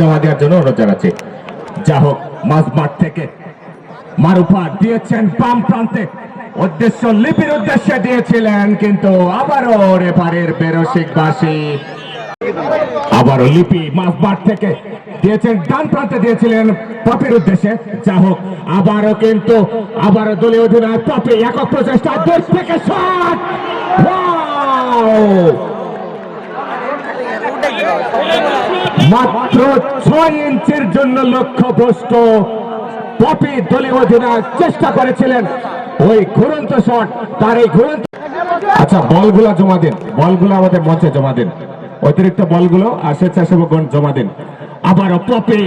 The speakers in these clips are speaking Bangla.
জমা দেওয়ার জন্য মাঝ মাঠ থেকে উদ্দেশ্য, লিপির উদ্দেশ্যে দিয়েছিলেন, কিন্তু আবারও রেফারের আবারও লিপি মাঝ মাঠ থেকে দিয়েছেন, ডান প্রান্তে দিয়েছিলেন পপের উদ্দেশ্যে। যা হোক, আবারও কিন্তু, আবারও দলীয় অধিনায়ক পপে একক প্রচেষ্টা দূর থেকে মাত্র ছয় ইঞ্চির জন্য লক্ষ্য ভ্রষ্ট পপি দলীয় অধিনায়ক চেষ্টা করেছিলেন ওই ঘুরন্ত শট, তার এই ঘুরন্ত আচ্ছা বলগুলা জমা দিন। বলগুলো আমাদের মঞ্চে জমা দিন। অতিরিক্ত বলগুলো আর স্বেচ্ছাসেবকগণ জমা দিন। আবারও পপি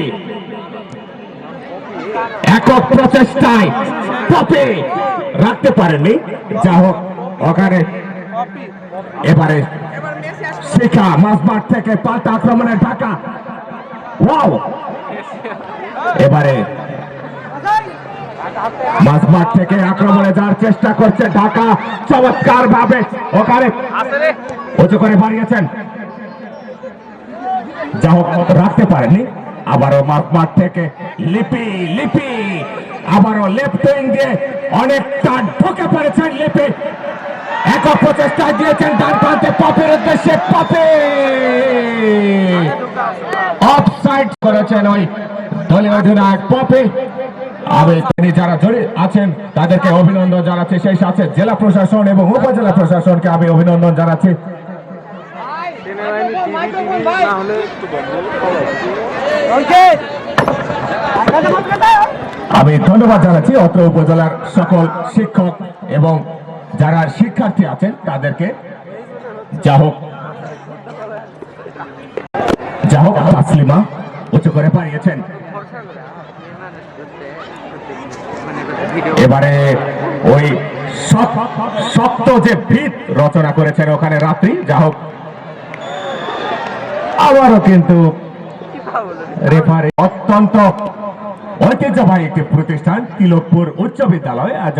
একক প্রচেষ্টায় পপি রাখতে পারেননি। যা হোক, ওখানে এবারে শিখা মাঝমাঠ থেকে পাল্টা আক্রমণের ঢাকা। ওয়াও! এবারে মাঝমাঠ থেকে আক্রমণে যাওয়ার চেষ্টা করছে ঢাকা। চমৎকার ভাবে ওখানে উঁচু করে বাড়িয়েছেন। যা হোক, রাখতে পারেনি আবারও মাঝমাঠ থেকে লিপি লিপি, আবারও লেফট উইং দিয়ে অনেকটা ঢুকে পড়েছেন লিপি। একক প্রচেষ্টা দিয়েছেন ডান প্রান্তে পপের উদ্দেশ্যে পপে। অফসাইড করেছেন ওই দলীয় অধিনায়ক পপে। আমি তিনি যারা জড়িত আছেন, তাদেরকে অভিনন্দন জানাচ্ছি। সেই সাথে জেলা প্রশাসন এবং উপজেলা প্রশাসনকে আমি অভিনন্দন জানাচ্ছি। আমি ধন্যবাদ জানাচ্ছি অত্র উপজেলার সকল শিক্ষক এবং যারা শিক্ষার্থী আছেন, তাদেরকে যা হোক। যা হোক, তাসলিমা উঁচু করে পাঠিয়েছেন এবারে ওই শক্ত যে ভিত রচনা করেছেন ওখানে রাত্রি, যা হোক। আবারও কিন্তু রেফারি অত্যন্ত ঐতিহ্যবাহী একটি প্রতিষ্ঠান তিলকপুর উচ্চ বিদ্যালয় আজ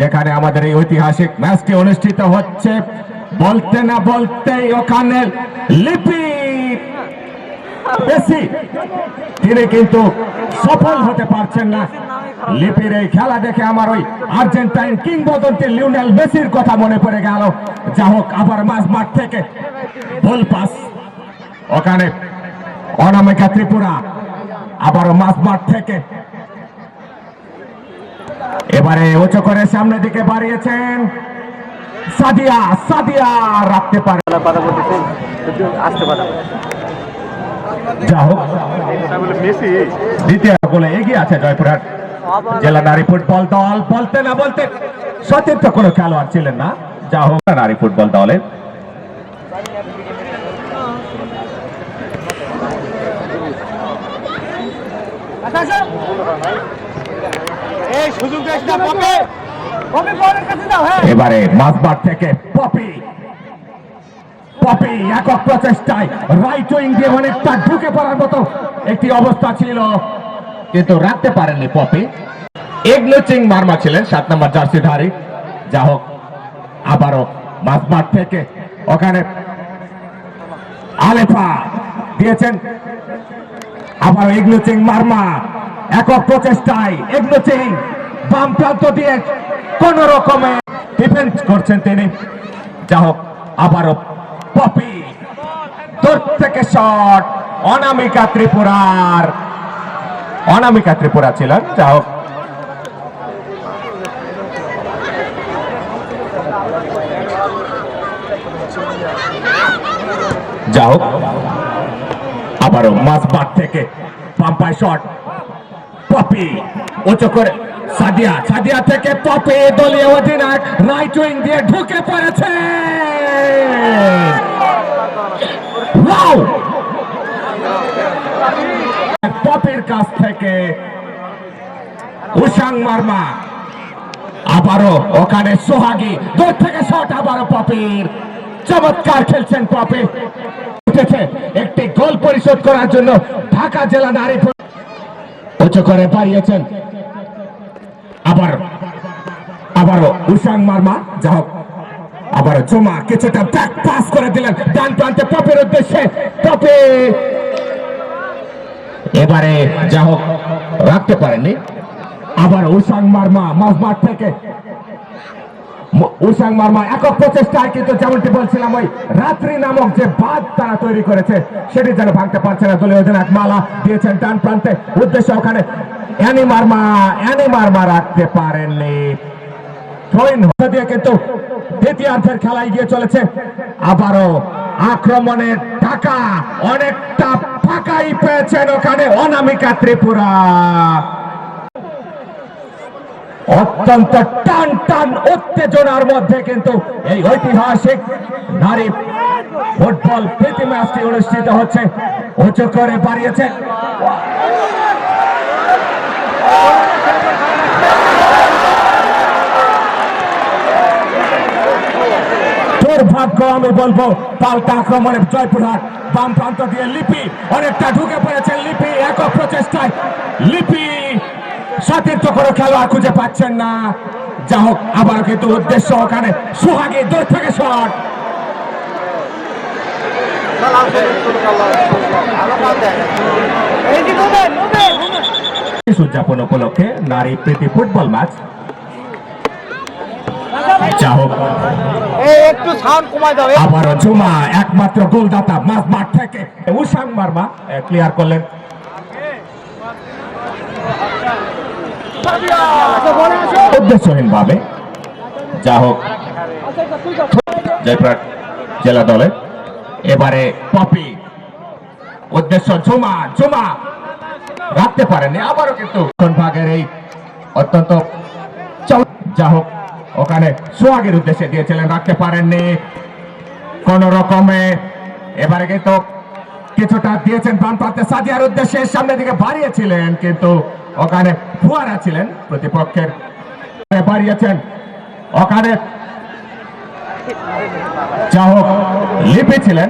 যেখানে আমাদের এই ঐতিহাসিক ম্যাচটি অনুষ্ঠিত হচ্ছে। বলতে না বলতেই ওখানে লিপি বেশি তিনি কিন্তু সফল হতে পারছেন না। লিপির এই খেলা দেখে আমার ওই আর্জেন্টাইন কিংবদন্তি লিওনেল মেসির কথা মনে পড়ে গেল। যা হোক আবার মাঝ মাঠ থেকে বল পাস ওখানে অনামিকা ত্রিপুরা, আবারও মাঝ মাঠ থেকে। এবারে উঁচু করে সামনের দিকে বাড়িয়েছেন সাদিয়া সাদিয়া রাখতে পারে। আসতে কথা যা হোক। দ্বিতীয় গোলে এগিয়ে আছে জয়পুরহাট জেলা নারী ফুটবল দল। বলতে না বলতে সতীর্থ কোনো খেলোয়াড় ছিলেন না। যা হোক, নারী ফুটবল দলের এই সুযোগ দেশ না পপে পপে বলের কাছে দাও হ্যাঁ এবারে মাঝবার থেকে পপি। পপি, একক প্রচেষ্টায় রাইট উইং দিয়ে অনেকটা ঢুকে পড়ার মতো একটি অবস্থা ছিল। কিন্তু রাখতে পারেননি পপি। এগলোচিং মারমা ছিলেন, সাত নম্বর জার্সিধারী যা হোক, আবারও মাঝমাঠ থেকে ওখানে আলেফা দিয়েছেন। আবার এগলোচিং মারমা। একক প্রচেষ্টায় এগলোচিং বাম প্রান্ত দিয়ে কোন রকমে ডিফেন্স করছেন তিনি। যা হোক, আবারও পপি। দূর থেকে শট অনামিকা ত্রিপুরার। অনামিকা ত্রিপুরা ছিলেন, যা হোক। যা হোক, আবারও মাঝমাঠ থেকে পাম্পায় শট পপি উঁচু করে সাদিয়া সাদিয়া থেকে পপি দলীয় অধিনায়ক রাইট উইং দিয়ে ঢুকে পড়েছে। পপির কাছ থেকে উশাং মার্মা। আবারও ওখানে সোহাগী, দূর থেকে শট আবারও পপির চমৎকার খেলছেন পপি উঠেছে। একটি গোল পরিশোধ করার জন্য ঢাকা জেলা নারী উঁচু করে পারিয়েছেন আবার, আবারও উসাং মার্মা। যা হোক আবার জমা কিছুটা ব্যাক পাস করে দিলেন। ডান প্রান্তে পপের উদ্দেশ্যে পপে এবারে যা হোক, রাখতে পারেননি। আবার উসাং মার্মা মাঝমাঠ থেকে উসাং মার্মা, একক প্রচেষ্টায় কিন্তু যেমনটি বলছিলাম, ওই রাত্রি নামক যে বাদ তারা তৈরি করেছে, সেটি যেন ভাঙতে পারছে না। দলীয় মালা দিয়েছেন ডান প্রান্তে। উদ্দেশ্য ওখানে, অ্যানি মার্মা অ্যানি মার্মা রাখতে পারেননি। দিয়ে কিন্তু দ্বিতীয়ার্ধের চলেছে। আবারও আক্রমণের টাকা অনেকটা ফাঁকাই পেয়েছেন ওখানে অনামিকা ত্রিপুরা। অত্যন্ত টান টান উত্তেজনার মধ্যে কিন্তু এই ঐতিহাসিক নারী ফুটবল প্রীতি ম্যাচটি অনুষ্ঠিত হচ্ছে। উঁচু করে বাড়িয়েছে। দুর্ভাগ্য আমি বলব, পাল্টা আক্রমণে জয়পুরহাট বাম প্রান্ত দিয়ে লিপি, অনেকটা ঢুকে পড়েছেন লিপি, একক প্রচেষ্টায় লিপি সতীর্থ কোনো খেলোয়াড় খুঁজে পাচ্ছেন না। যা হোক আবার কিন্তু উদ্দেশ্য ওখানে। সোহাগে দূর থেকে শট। উদযাপন উপলক্ষে নারী প্রীতি ফুটবল ম্যাচ। যা হোক। এই একটু সাউন্ড কমাই দাও আবারও জুমা একমাত্র গোলদাতা মাঝ মাঠ থেকে উসাং মার্মা ক্লিয়ার করলেন। উদ্দেশ্যহীন ভাবে যা হোক, জয়পুরহাট জেলা দলে এবারে পপি, উদ্দেশ্য রাখতে পারেনি আবারও কিন্তু ভাগের এই অত্যন্ত যা হোক, ওখানে সোহাগের উদ্দেশ্যে দিয়েছিলেন, রাখতে পারেননি। কোন রকমে এবারে কিন্তু কিছুটা দিয়েছেন প্রান্তে সাদিয়ার উদ্দেশ্যে, সামনের দিকে বাড়িয়েছিলেন কিন্তু ওখানে ফুয়ারা ছিলেন প্রতিপক্ষের বাড়িয়েছেন ওখানে যা হোক, লিপি ছিলেন।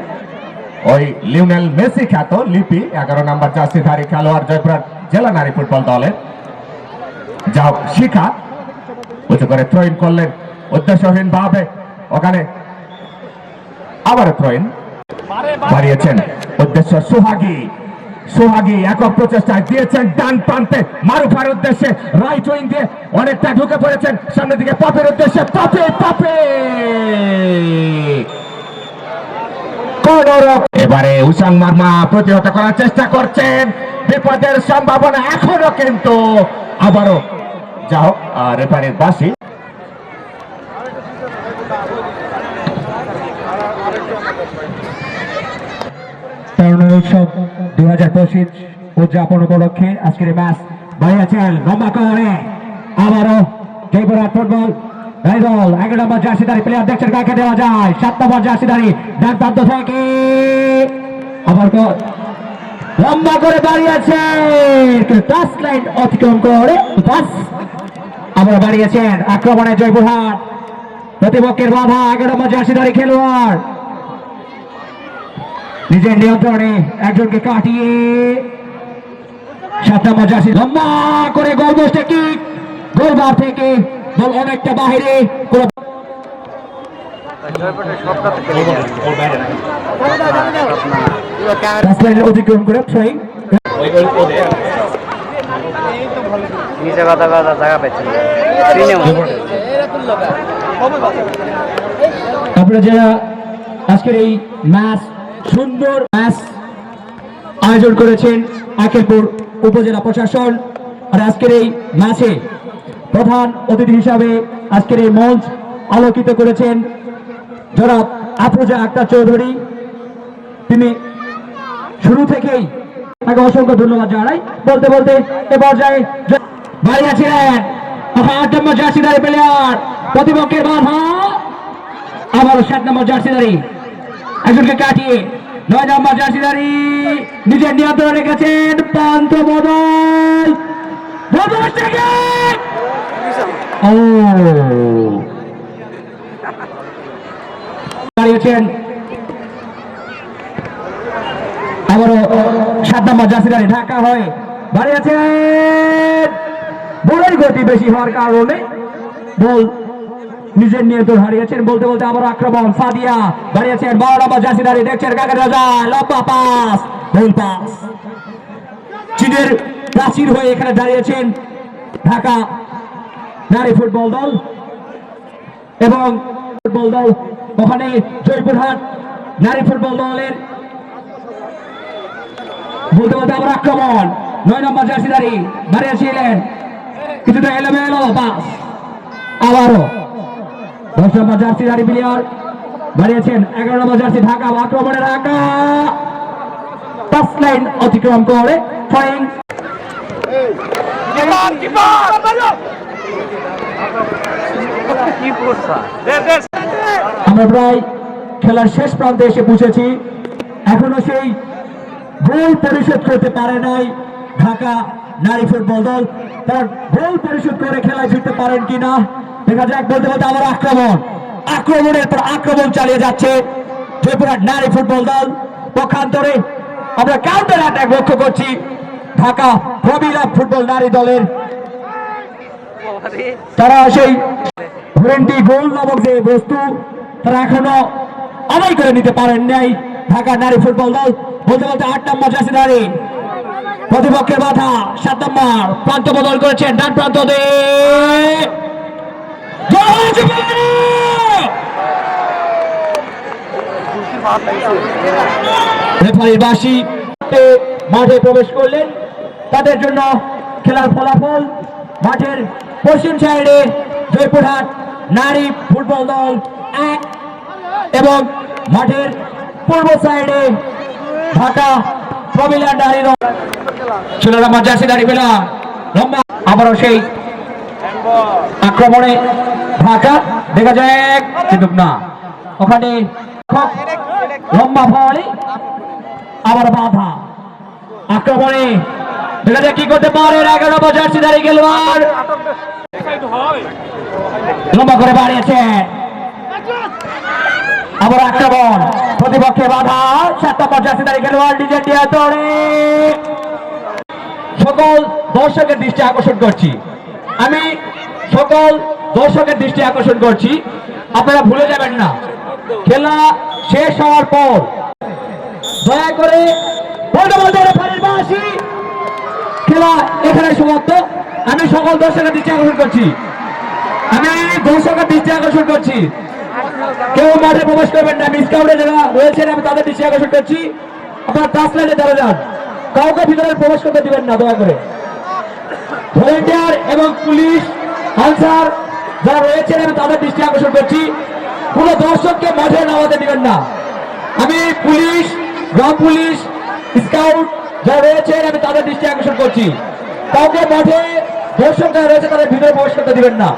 ওই লিওনেল মেসি খ্যাত লিপি, এগারো নম্বর জার্সিধারী খেলোয়াড় জয়পুরহাট জেলা নারী ফুটবল দলের। যা হোক, শিখা, উঁচু করে থ্রোইন করলেন। উদ্দেশ্যহীন ভাবে ওখানে আবার থ্রোইন বাড়িয়েছেন। উদ্দেশ্য সুহাগী। সুহাগী একক প্রচেষ্টায় দিয়েছেন ডান প্রান্তে। মারুফার উদ্দেশ্যে রাইট উইং দিয়ে অনেকটা ঢুকে পড়েছেন। সামনের দিকে পাপের উদ্দেশ্যে পাপে পাপে। এবারে উসাং মার্মা প্রতিহত করার চেষ্টা করছেন। বিপদের সম্ভাবনা এখনও কিন্তু আবারও। যা হোক রেফারির বাসি উৎসব দুই হাজার পঁচিশ উদযাপন উপলক্ষে আজকের ম্যাচ বাড়িয়েছেন লম্বা করে আবারও জয়পুরহাট ফুটবল এই দল এগারো নম্বর জার্সিদারি প্লেয়ার দেখছেন কাকে দেওয়া যায়। সাত নম্বর জার্সিদারি ডান প্রান্ত থেকে। আবার লম্বা করে দাঁড়িয়েছে টাচ লাইন অতিক্রম করে পাস আবার বাড়িয়েছেন আক্রমণে জয়পুরহাট। প্রতিপক্ষের বাধা, এগারো নম্বর জার্সিদারি খেলোয়াড়। নিজের নিয়ন্ত্রণে একজনকে কাটিয়ে। সাতটা মজাসি লম্বা করে গোল পোস্টে কিক গোলবার থেকে বল অনেকটা বাহিরে আপনারা যারা আজকের এই ম্যাচ সুন্দর ম্যাচ আয়োজন করেছেন আকেলপুর উপজেলা প্রশাসন। আর আজকের এই ম্যাচে প্রধান অতিথি হিসাবে আজকের এই মঞ্চ আলোকিত করেছেন জনাব আফরোজা আক্তার চৌধুরী। তিনি শুরু থেকেই তাকে অসংখ্য ধন্যবাদ জানাই। বলতে বলতে এ পর্যায়ে জ- বাড়িয়েছিলেন আট নম্বর জার্সিদারি প্লেয়ার প্রতিপক্ষের বাধা। আবারও সাত নম্বর জার্সিদারি একজনকে কাটিয়ে নয় নম্বর জার্সিদারি নিজের নিয়ন্ত্রণে রেখেছেন পান্ত বদল। দাঁড়িয়েছেন। ঢাকা হয়ে বাড়িয়েছেন বলের গতি বেশি হওয়ার কারণে বল নিজের নিয়ন্ত্রণ হারিয়েছেন বলতে বলতে আবার আক্রমণ। সাদিয়া বাড়িয়েছেন বড় নম্বর জার্সি দাঁড়িয়ে দেখছেন কাকে রাজা, লম্বা পাস ভুল পাস। চীনের প্রাচীর হয়ে এখানে দাঁড়িয়েছেন ঢাকা নারী ফুটবল দল এবং ফুটবল দল ওখানে জয়পুরহাট নারী ফুটবল দলের বলতে বলতে আবার আক্রমণ। নয় নম্বর জার্সিদারি দাঁড়িয়েছিলেন। কিছুটা এলোমেলো বাস আবারও দশ নম্বর জার্সিদারি প্লেয়ার দাঁড়িয়েছেন এগারো নম্বর জার্সি ঢাকা আক্রমণে ঢাকা। পাঁচ লাইন অতিক্রম করে দে আমরা প্রায় খেলার শেষ প্রান্তে এসে পৌঁছেছি। এখনও সেই গোল পরিশোধ করতে পারে নাই ঢাকা নারী ফুটবল দল। তার গোল পরিশোধ করে খেলায় ফিরতে পারেন কিনা দেখা যাক বলতে বলতে আবার আক্রমণ। আক্রমণের পর আক্রমণ চালিয়ে যাচ্ছে ত্রিপুরার নারী ফুটবল দল। পক্ষান্তরে আমরা কাউন্টার অ্যাটাক লক্ষ্য করছি ঢাকা প্রবীলা ফুটবল নারী দলের। তারা সেই ভরেন্টি গোল নামক যে বস্তু তারা এখনও আদায় করে নিতে পারেন নাই ঢাকা নারী ফুটবল দল। বলতে বলতে আট নম্বর জার্সি নারী। প্রতিপক্ষের মাথা সাত নম্বর। প্রান্ত বদল করেছেন ডান প্রান্ত দিয়ে। রেফারির মাঠে প্রবেশ করলেন। তাদের জন্য খেলার ফলাফল মাঠের পশ্চিম সাইডে জয়পুরহাট নারী ফুটবল দল এক এবং মাঠের পূর্ব সাইডে ঢাকা প্রমিলা নারী দল। ছিল আমার জার্সি দাঁড়িয়ে পেলা, লম্বা। আবারও সেই আক্রমণে ঢাকা, দেখা যায় কিন্তু না। ওখানে লম্বা ফলে আবার বাধা। আক্রমণে, দেখা যায় কি করতে পারে, এগারো জার্সি দাঁড়িয়ে খেলোয়াড় লম্বা করে বাড়িয়েছে। আবার আক্রমণ, প্রতিপক্ষে বাধা, সাত নম্বর জার্সি দাঁড়িয়ে খেলোয়াড় নিজের দিয়ে দৌড়ে। সকল দর্শকের দৃষ্টি আকর্ষণ করছি। আমি সকল দর্শকের দৃষ্টি আকর্ষণ করছি। আপনারা ভুলে যাবেন না। খেলা শেষ হওয়ার পর দয়া করে খেলা এখানে সমাপ্ত। আমি সকল দর্শকের দৃষ্টি আকর্ষণ করছি। আমি দর্শকের দৃষ্টি আকর্ষণ করছি। কেউ মাঠে প্রবেশ করবেন না। মিসকাউন্টে যারা রয়েছেন, আমি তাদের দৃষ্টি আকর্ষণ করছি। আপনার টাচ লাইনে দাঁড়া যান। কাউকে ভিতরে প্রবেশ করতে দিবেন না, দয়া করে। ভলেন্টিয়ার এবং পুলিশ আনসার যারা রয়েছেন, আমি তাদের দৃষ্টি আকর্ষণ করছি। কোন দর্শককে মাঠে নামাতে দিবেন না। আমি পুলিশ, গ্রাম পুলিশ, স্কাউট যারা রয়েছেন, আমি তাদের দৃষ্টি আকর্ষণ করছি। কাউকে মাঠে দর্শক যারা রয়েছে, তাদের ভিতরে প্রবেশ করতে দিবেন না।